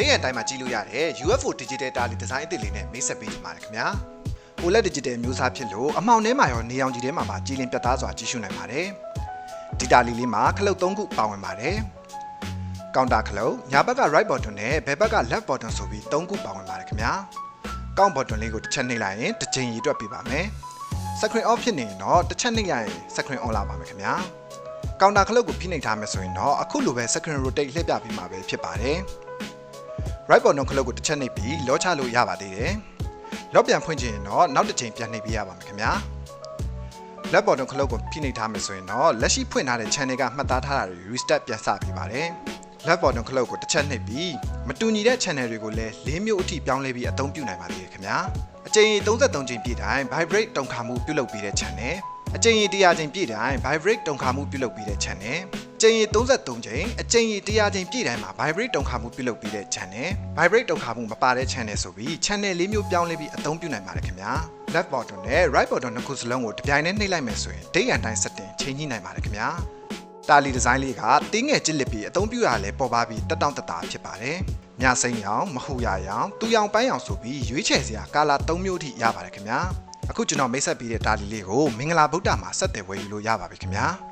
ဒိတ်ရန်တိုင်းမှာကြည့်လို့ရတဲ့ UFO Digital Tally Design အသစ်လေးနဲ့မိတ်ဆက်ပေးချင်ပါတယ်ခင်ဗျာ OLED Digital မျိုးစားဖြစ်လို့အမှောင်ထဲမှာရောနေအောင်ကြီးထဲမှာပါကြည်လင်ပြတ်သားစွာကြည့်ရှုနိုင်ပါတယ်ဒီတာလီလေးမှာခလုတ်၃ခုပါဝင်ပါတယ်ကောင်တာခလုတ်ညာဘက်က right button နဲ့ဘယ်ဘက်က left button ဆိုပြီး၃ခုပါဝင်ပါတယ်ခင်ဗျာကောင်း button လေးကိုတစ်ချက်နှိပ်လိုက်ရင်တစ်ချိန်ရည်တွက်ပြပါမယ် screen off ဖြစ်နေရင်တော့တစ်ချက်နှိပ်ရရင် screen on လာပါမယ်ခင်ဗျာကောင်တာခလုတ်ကိုဖိနှိပ်ထားမယ်ဆိုရင်တော့အခုလိုပဲ screen rotate လှည့်ပြပေးမှာပဲဖြစ်ပါတယ် right button ခလုတ်ကိုတစ်ချက်နှိပ်ပြီးလောချလို့ရပါသေးတယ်လောပြန်ဖွင့်ချင်ရင်တော့နောက်တစ်ချိန်ပြန်နှိပ်ပေးရပါမယ်ခင်ဗျာ left button ခလုတ်ကိုဖိနှိပ်ထားမယ်ဆိုရင်တော့လက်ရှိဖွင့်ထားတဲ့ channel ကမှတ်သားထားတာတွေ restart ပြန်စပေးပါတယ် left button ခလုတ်ကိုတစ်ချက်နှိပ်ပြီးမတူညီတဲ့ channel တွေကိုလည်း၄မျိုးအထိပြောင်းလဲပြီးအသုံးပြုနိုင်ပါသေးတယ်ခင်ဗျာအချိန်33ချိန်ပြည့်တိုင်း vibrate တုံခါမှုပြုလုပ်ပြီးတဲ့ channel အချိန်100ချိန်ပြည့်တိုင်း vibrate တုံခါမှုပြုလုပ်ပြီးတဲ့ channel အချိန်33ချိန်အချိန်100ချိန်ပြည့်တိုင်းမှာ vibrate တုံခါမှုပြုလုပ်ပြီးတဲ့ channel vibrate တုံခါမှုမပါတဲ့ channel ဆိုပြီး channel ၄မျိုးပြောင်းလဲပြီးအသုံးပြုနိုင်ပါတယ်ခင်ဗျာ left button နဲ့ right button နှစ်ခုစလုံးကိုတစ်ပြိုင်တည်းနှိပ်လိုက်မယ်ဆိုရင် day and time setting ချိန်ညှိနိုင်ပါတယ်ခင်ဗျာတာလီဒီဇိုင်းလေးကတင်းငယ်ကြစ်လစ်ပြီးအသုံးပြုရလဲပေါ်ပါပြီးတက်တောင့်တက်တာဖြစ်ပါတယ်။ညစိမ့်ရောင်မဟူရရောင်တူရောင်ပန်းရောင်ဆိုပြီးရွေးချယ်စရာကာလာ၃မျိုးထိရပါတယ်ခင်ဗျာ။အခုကျွန်တော်မိတ်ဆက်ပေးတဲ့တာလီလေးကိုမင်္ဂလာဗုဒ္ဓမှာဆက်သွယ်ဝယ်ယူလို့ရပါပြီခင်ဗျာ။